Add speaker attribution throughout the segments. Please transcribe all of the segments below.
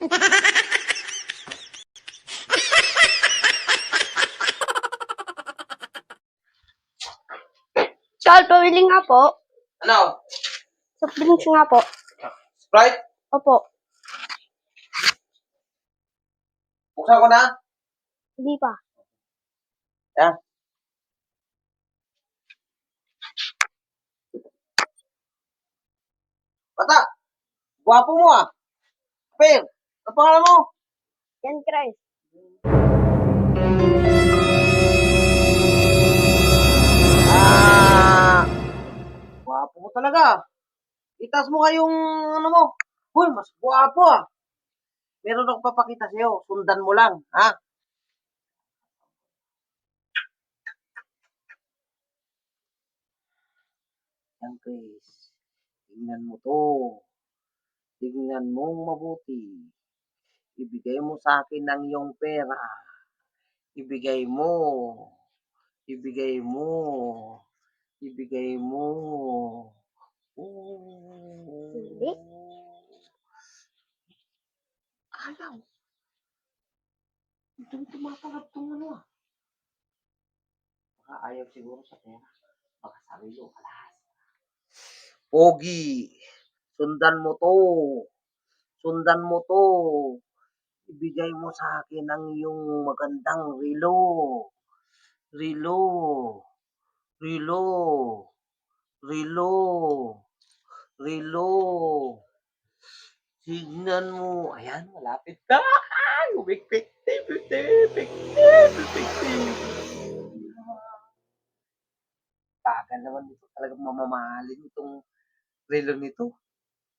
Speaker 1: Chal, pamili nga po.
Speaker 2: Ano?
Speaker 1: Soft drinks nga po.
Speaker 2: Sprite?
Speaker 1: Opo.
Speaker 2: Buksan ko na?
Speaker 1: Hindi pa.
Speaker 2: Yan. Bata! Gwapo mo ah! Per! Ano pangalan mo?
Speaker 1: Yan, Chris.
Speaker 2: Ah! Gwapo mo talaga. Itas mo nga yung ano mo. Uy, mas gwapo ah. Meron akong papakita sa'yo. Sundan mo lang, ha? Yan, Chris. Tingnan mo to. Tingnan mo mabuti. Ibigay mo sa akin ang iyong pera. Ibigay mo. Ibigay mo. Ibigay mo. Oh.
Speaker 1: Hindi.
Speaker 2: Ayaw. Ito tumatalab tong ano ah. Baka ayaw siguro sa pera. Baka sabi ko, alas. Pogi, sundan mo to. Sundan mo to. Ibigay mo sa akin ang iyong magandang relo. Relo. Relo. Relo. Relo. Tignan mo. Ayan, malapit na. Ay, umikpik. Tagal naman ito. Talagang mamamahalin itong relo nito.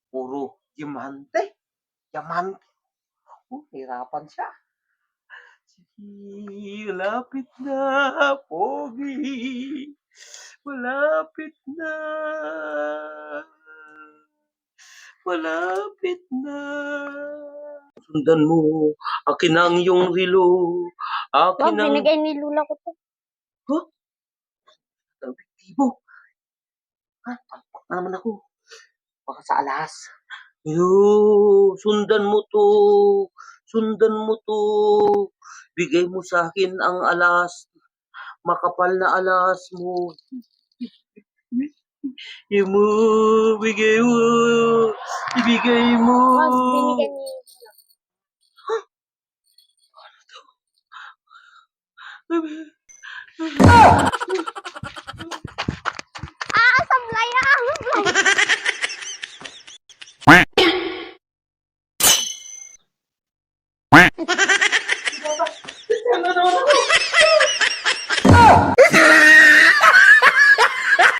Speaker 2: Puro diamante. Diamante. Oh, hirapan siya. Sige, malapit na, Pogi. Malapit na. Malapit na. Sundan mo. Akin ang iyong relo.
Speaker 1: Wag,
Speaker 2: Akin ang...
Speaker 1: binigay ni Lula ko to.
Speaker 2: Ang epektibo. Ha? Palpak na naman ako. Baka sa alas. Yo, sundan mo to. Sundan mo to. Bigay mo sa akin ang alas. Makapal na alas mo. Ibigay mo, bigay mo, ibigay mo.
Speaker 1: Wag, binigay ni Lula. Ah,